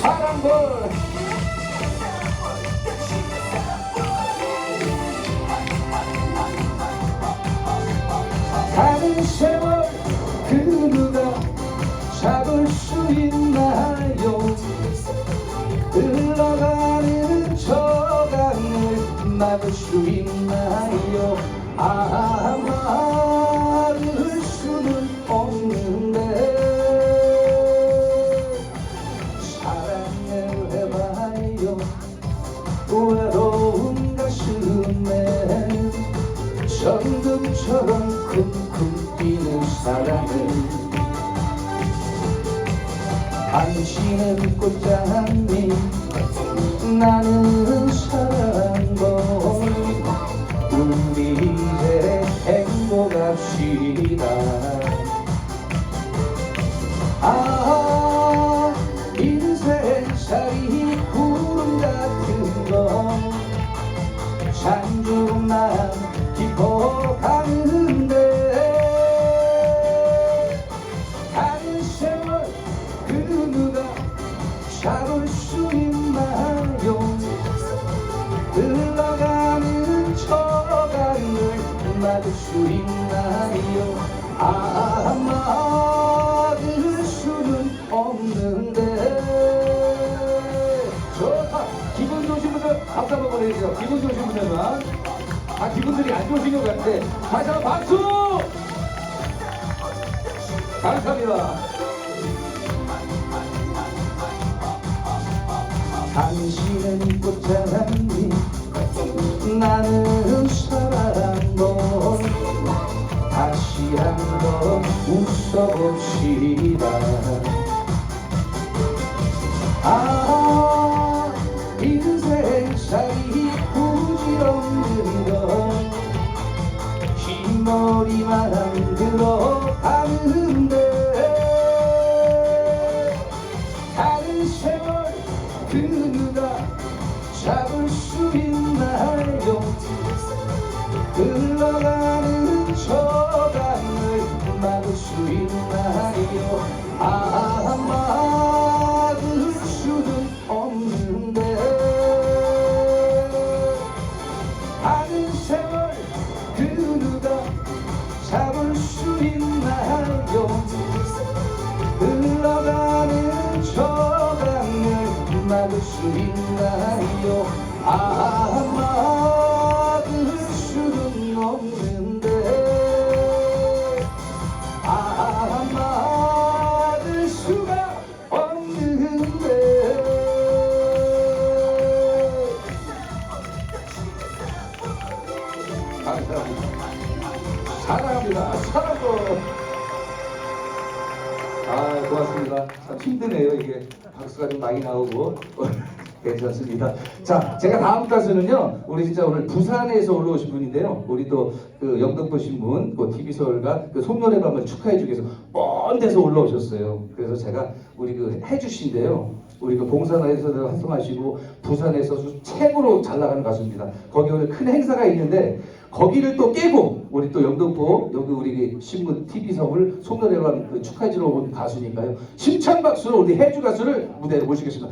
사랑볼 가는 세월 그 누가 잡을 수 있나요 흘러가는 저 강을 막을 수 있나요 아 막을 수는 없는 전등처럼 쿵쿵 뛰는 사랑을 당신은 꽃장미 나는 보내주세요. 기분 좋으신 분들만 아 기분들이 안 좋으신 것 같아 다시 한번 박수! 감사합니다. 당신은 꽃자랑이 나는 사랑도 다시 한번 웃어봅시다. 아 그 누가 잡을 수 있나요? 흘러가는 저 강을 막을 수 있나요? 아 막을 수는 없는데 가는 세월 그 누가 잡을 수 있나요 수 있나요. 아 막을 수는 없는데. 아 막을 수가 없는데. 감사합니다. 사랑합니다. 아 고맙습니다. 참 힘드네요 이게 박수가 좀 많이 나오고 괜찮습니다. 자 제가 다음 가수는요 우리 진짜 오늘 부산에서 올라오신 분인데요 우리 또그 영등포 신문 그 TV 서울과 그 송년회 밤을 축하해 주기 위해서 먼 데서 올라오셨어요. 그래서 제가 우리 그 해주신데요. 우리 그 봉산에서도 활동하시고 부산에서 최고로 잘 나가는 가수입니다. 거기 오늘 큰 행사가 있는데 거기를 또 깨고 우리 또 영등포 여기 우리 그 신문 TV 성을 송년회관 그 축하해주러 온 가수니까요. 심찬 박수로 우리 해주 가수를 무대에 모시겠습니다.